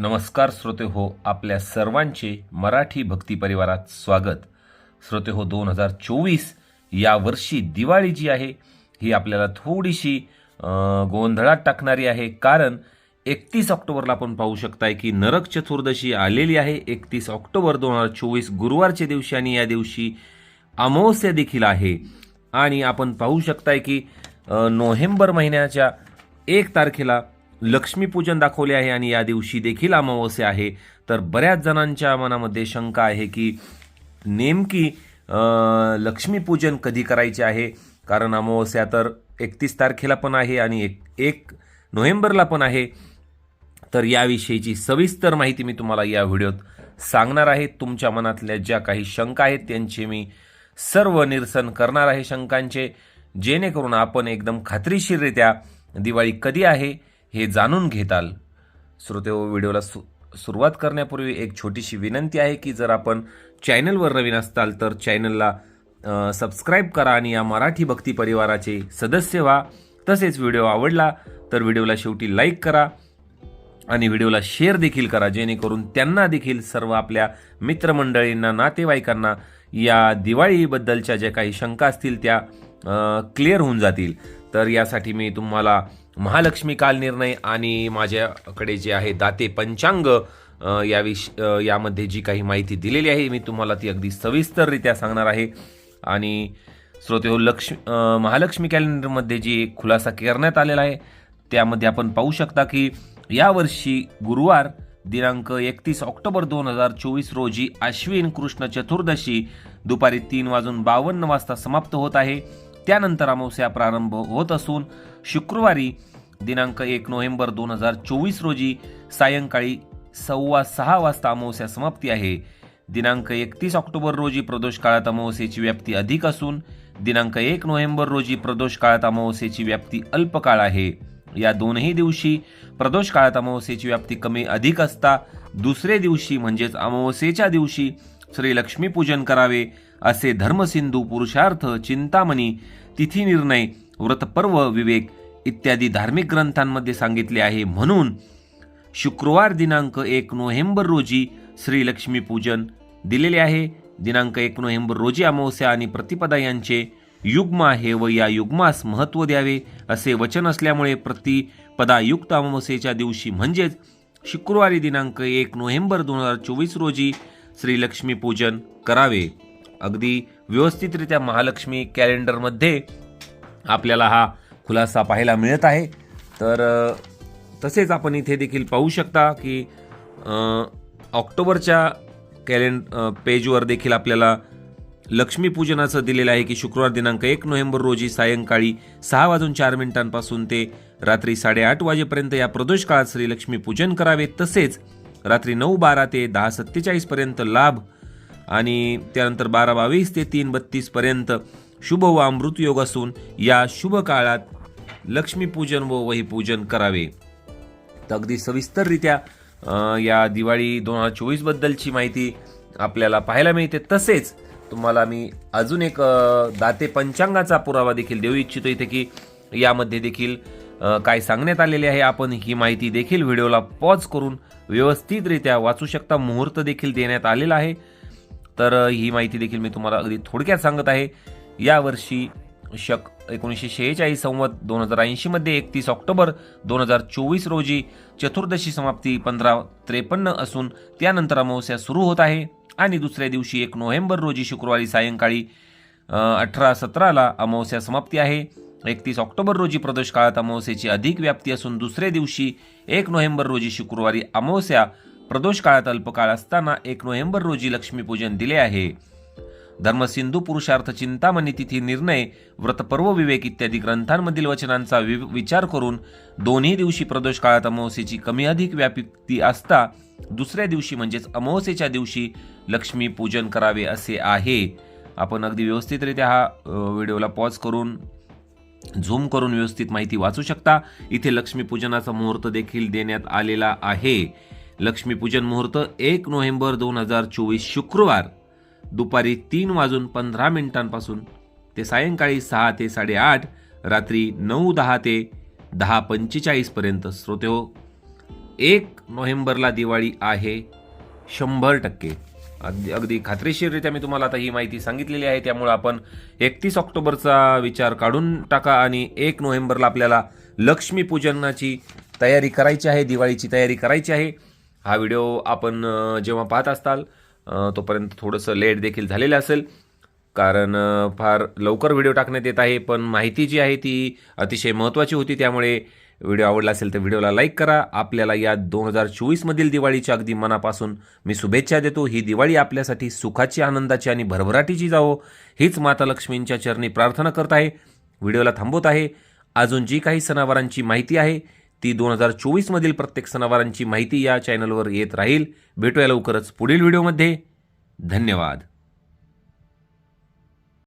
नमस्कार श्रोते हो आपल्या सर्वांचे मराठी भक्ती परिवारात स्वागत. श्रोते हो दोन हजार चोवीस या वर्षी दिवाळी जी आहे ही आपल्याला थोडीशी गोंधळात टाकणारी आहे. कारण एकतीस ऑक्टोबरला आपण पाहू शकताय की नरक चतुर्दशी आलेली आहे. एकतीस ऑक्टोबर दोन हजार चोवीस गुरुवारच्या दिवशी आणि या दिवशी अमावस्या देखील आहे. आणि आपण पाहू शकताय की नोव्हेंबर महिन्याच्या एक तारखेला लक्ष्मीपूजन दाखवले आहे आणि या दिवशी देखील अमावस्या आहे. तर बऱ्याच जणांच्या मनामध्ये शंका आहे की नेमकी लक्ष्मीपूजन कधी करायचे आहे? कारण अमावस्या तर एकतीस तारखेला पण आहे आणि एक एक नोव्हेंबरला पण आहे. तर याविषयीची सविस्तर माहिती मी तुम्हाला या व्हिडिओत सांगणार आहे. तुमच्या मनातल्या ज्या काही शंका आहेत त्यांचे मी सर्व निरसन करणार आहे शंकांचे. जेणेकरून आपण एकदम खात्रीशीररित्या दिवाळी कधी आहे हे जाणून घेताल. श्रोते व व्हिडिओला सु सुरुवात करण्यापूर्वी एक छोटीशी विनंती आहे की जर आपण चॅनलवर नवीन असताल तर चॅनलला सबस्क्राईब करा आणि या मराठी भक्ती परिवाराचे सदस्य व्हा. तसेच व्हिडिओ आवडला तर व्हिडिओला शेवटी लाईक करा आणि व्हिडिओला शेअर देखील करा जेणेकरून त्यांना देखील सर्व आपल्या मित्रमंडळींना नातेवाईकांना या दिवाळीबद्दलच्या ज्या काही शंका असतील त्या क्लिअर होऊन जातील. तर यासाठी मी तुम्हाला महालक्ष्मी काल निर्णय आणि माझ्याकडे जे आहे दाते पंचांग या विष यामध्ये जी काही माहिती दिलेली आहे मी तुम्हाला ती अगदी सविस्तररित्या सांगणार आहे. आणि श्रोते हो लक्ष्मी महालक्ष्मी कॅलेंडरमध्ये जी खुलासा करण्यात आलेला आहे त्यामध्ये आपण पाहू शकता की यावर्षी गुरुवार दिनांक एकतीस ऑक्टोबर दोन हजार चोवीस रोजी अश्विन कृष्ण चतुर्दशी दुपारी तीन वाजून बावन्न वाजता समाप्त होत आहे. त्यानंतर अमावस्या प्रारंभ होत असून शुक्रवारी दिनांक एक नोव्हेंबर दोन हजार चोवीस रोजी सायंकाळी सव्वा सहा वाजता अमावस्या समाप्ती आहे. दिनांक एकतीस ऑक्टोबर रोजी प्रदोष काळात अमावस्येची व्याप्ती अधिक असून दिनांक एक नोव्हेंबर रोजी प्रदोष काळात अमावस्येची व्याप्ती अल्पकाळ आहे. या दोनही दिवशी प्रदोष काळात अमावस्येची व्याप्ती कमी अधिक असता. दुसरे दिवशी म्हणजेच अमावस्येच्या दिवशी श्री लक्ष्मीपूजन करावे असे धर्मसिंधू पुरुषार्थ चिंतामणी तिथी निर्णय व्रतपर्व विवेक इत्यादी धार्मिक ग्रंथांमध्ये सांगितले आहे. म्हणून शुक्रवार दिनांक एक नोव्हेंबर रोजी श्री लक्ष्मीपूजन दिलेले आहे. दिनांक एक नोव्हेंबर रोजी अमावस्या आणि प्रतिपदा यांचे युग्म आहे व या युग्मास महत्त्व द्यावे असे वचन असल्यामुळे प्रतिपदायुक्त अमावस्येच्या दिवशी म्हणजेच शुक्रवारी दिनांक एक नोव्हेंबर दोन हजार चोवीस रोजी श्रीलक्ष्मी पूजन करावे. अगदी व्यवस्थितरित्या महालक्ष्मी कॅलेंडरमध्ये आपल्याला हा खुलासा पाहायला मिळत आहे. तर तसेच आपण इथे देखील पाहू शकता की ऑक्टोबरच्या कॅलेंड पेजवर देखील आपल्याला लक्ष्मीपूजनाचं दिलेलं आहे की शुक्रवार दिनांक एक नोव्हेंबर रोजी सायंकाळी सहा वाजून चार मिनिटांपासून ते रात्री साडेआठ वाजेपर्यंत या प्रदोष काळात श्री पूजन करावे. तसेच रात्री नऊ बारा ते दहा सत्तेचाळीस पर्यंत लाभ आणि त्यानंतर बारा बावीस ते तीन बत्तीस पर्यंत शुभ व अमृत योग असून या शुभ काळात लक्ष्मीपूजन व वहीपूजन करावे. तर अगदी सविस्तररित्या या दिवाळी दोन हजार चोवीस बद्दलची माहिती आपल्याला पाहायला मिळते. तसेच तुम्हाला मी अजून एक दाते पंचांगाचा पुरावा देखील देऊ इच्छितो इथे की यामध्ये देखील काय सांगण्यात आलेले आहे आपण ही माहिती देखील व्हिडिओला पॉज करून व्यवस्थितरित्या वाचू शकता. मुहूर्त देखील देण्यात आलेला आहे. तर ही माहिती देखील मी तुम्हाला अगदी थोडक्यात सांगत आहे. यावर्षी शक एकोणीसशे शेहेचाळीस संवत दोन हजार ऐंशीमध्ये एकतीस ऑक्टोबर दोन हजार चोवीस रोजी चतुर्दशी समाप्ती पंधरा त्रेपन्न असून त्यानंतर अमावस्या सुरू होत आहे आणि दुसऱ्या दिवशी एक नोव्हेंबर रोजी शुक्रवारी सायंकाळी अठरा सतराला अमावस्या समाप्ती आहे. एकतीस ऑक्टोबर रोजी प्रदोष काळात अमावस्येची अधिक व्याप्ती असून दुसऱ्या दिवशी एक नोव्हेंबर रोजी शुक्रवारी अमावस्या प्रदोष काळात अल्पकाळ असताना एक नोव्हेंबर रोजी लक्ष्मीपूजन दिले आहे. धर्मसिंधू पुरुषार्थ चिंतामणी तिथी निर्णय व्रतपर्व विवेक इत्यादी ग्रंथांमधील वचनांचा वि- विचार करून दोन्ही दिवशी प्रदोष काळात अमावस्येची कमी अधिक व्याप्ती असता दुसऱ्या दिवशी म्हणजेच अमावस्येच्या दिवशी लक्ष्मी पूजन करावे असे आहे. आपण अगदी व्यवस्थितरित्या हा व्हिडिओला पॉज करून झूम करून व्यवस्थित माहिती वाचू शकता. इथे लक्ष्मीपूजनाचा मुहूर्त देखील देण्यात आलेला आहे. लक्ष्मीपूजन मुहूर्त एक नोव्हेंबर दोन हजार चोवीस शुक्रवार दुपारी तीन वाजून पंधरा मिनिटांपासून ते सायंकाळी सहा ते साडेआठ रात्री नऊ दहा ते दहा पंचेचाळीसपर्यंत श्रोते हो. एक नोव्हेंबरला दिवाळी आहे शंभर टक्के. अगदी अगदी खात्रीशीररित्या मी तुम्हाला आता ही माहिती सांगितलेली आहे. त्यामुळे आपण एकतीस ऑक्टोबरचा विचार काढून टाका आणि एक नोव्हेंबरला आपल्याला लक्ष्मीपूजनाची तयारी करायची आहे दिवाळीची तयारी करायची आहे. हा व्हिडिओ आपण जेव्हा पाहत असताल तोपर्यंत थोडंसं लेट देखील झालेलं असेल. कारण फार लवकर व्हिडिओ टाकण्यात येत आहे पण माहिती जी आहे ती अतिशय महत्त्वाची होती. त्यामुळे व्हिडिओ आवडला असेल तर व्हिडिओला लाईक करा. आपल्याला या दोन हजार चोवीसमधील दिवाळीच्या अगदी मनापासून मी शुभेच्छा देतो. ही दिवाळी आपल्यासाठी सुखाची आनंदाची आणि भरभराटीची जावो. हीच माता लक्ष्मींच्या चरणी प्रार्थना करत आहे. व्हिडिओला थांबवत आहे. अजून जी काही सणावारांची माहिती आहे ती दोन हजार चोवीसमधील प्रत्येक सणावारांची माहिती या चॅनलवर येत राहील. भेटूया लवकरच पुढील व्हिडिओमध्ये. धन्यवाद.